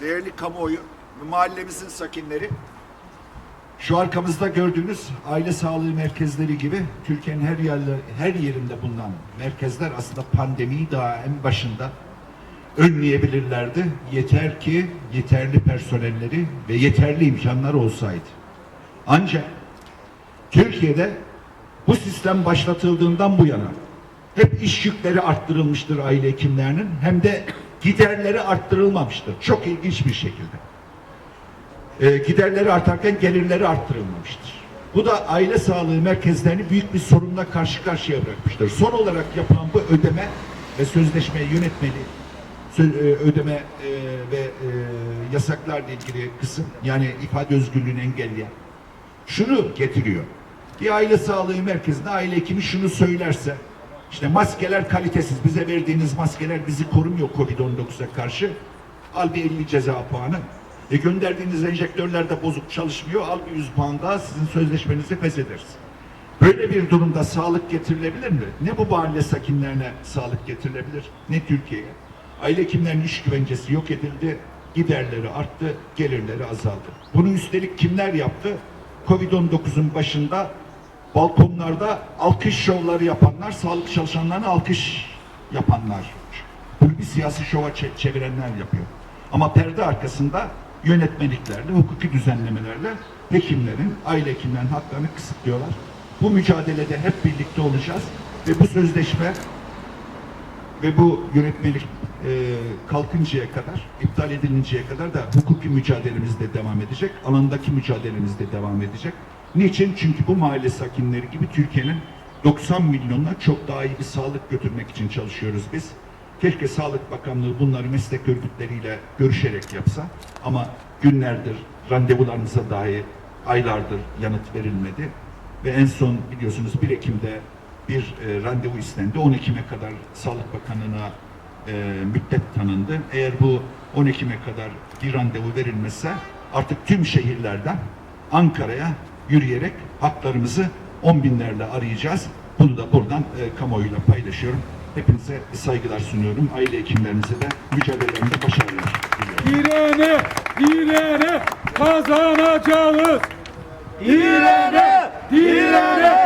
değerli kamuoyu, mahallemizin sakinleri, şu arkamızda gördüğünüz aile sağlığı merkezleri gibi Türkiye'nin her yerli, her yerinde bulunan merkezler aslında pandemiyi daha en başında önleyebilirlerdi. Yeter ki yeterli personelleri ve yeterli imkanlar olsaydı. Ancak Türkiye'de bu sistem başlatıldığından bu yana hep iş yükleri arttırılmıştır aile hekimlerinin hem de giderleri arttırılmamıştır. Çok ilginç bir şekilde. Ee, giderleri artarken gelirleri arttırılmamıştır. Bu da aile sağlığı merkezlerini büyük bir sorunla karşı karşıya bırakmıştır. Son olarak yapılan bu ödeme ve sözleşme yönetmeli e, ödeme e, ve e, yasaklarla ilgili kısım yani ifade özgürlüğünü engelleyen şunu getiriyor. Bir aile sağlığı merkezinde aile hekimi şunu söylerse işte maskeler kalitesiz bize verdiğiniz maskeler bizi korumuyor Covid-19'a karşı al bir 50 ceza puanı e gönderdiğiniz enjektörler de bozuk çalışmıyor al bir 100 puan daha sizin sözleşmenizi feshederiz. Böyle bir durumda sağlık getirilebilir mi? Ne bu mahalle sakinlerine sağlık getirilebilir ne Türkiye'ye. Aile hekimlerinin iş güvencesi yok edildi, giderleri arttı, gelirleri azaldı. Bunu üstelik kimler yaptı? Covid-19'un başında balkonlarda alkış şovları yapanlar, sağlık çalışanlarına alkış yapanlar. Bunu bir siyasi şova çe- çevirenler yapıyor. Ama perde arkasında yönetmeliklerle, hukuki düzenlemelerle hekimlerin, aile hekimlerin haklarını kısıtlıyorlar. Bu mücadelede hep birlikte olacağız ve bu sözleşme ve bu yönetmelik e, kalkıncaya kadar, iptal edilinceye kadar da hukuki mücadelemiz de devam edecek, alandaki mücadelemiz de devam edecek. Niçin? Çünkü bu mahalle sakinleri gibi Türkiye'nin 90 milyonuna çok daha iyi bir sağlık götürmek için çalışıyoruz biz. Keşke Sağlık Bakanlığı bunları meslek örgütleriyle görüşerek yapsa ama günlerdir randevularımıza dahi aylardır yanıt verilmedi ve en son biliyorsunuz 1 Ekim'de bir e, randevu istendi. 10 Ekim'e kadar Sağlık Bakanlığı'na e, müddet tanındı. Eğer bu 10 Ekim'e kadar bir randevu verilmezse artık tüm şehirlerden Ankara'ya yürüyerek haklarımızı 10 binlerle arayacağız. Bunu da buradan e, kamuoyuyla paylaşıyorum. Hepinize saygılar sunuyorum. Aile hekimlerimize de mücadelelerinde başarılar diliyorum. Direne kazanacağız. Direne, direne.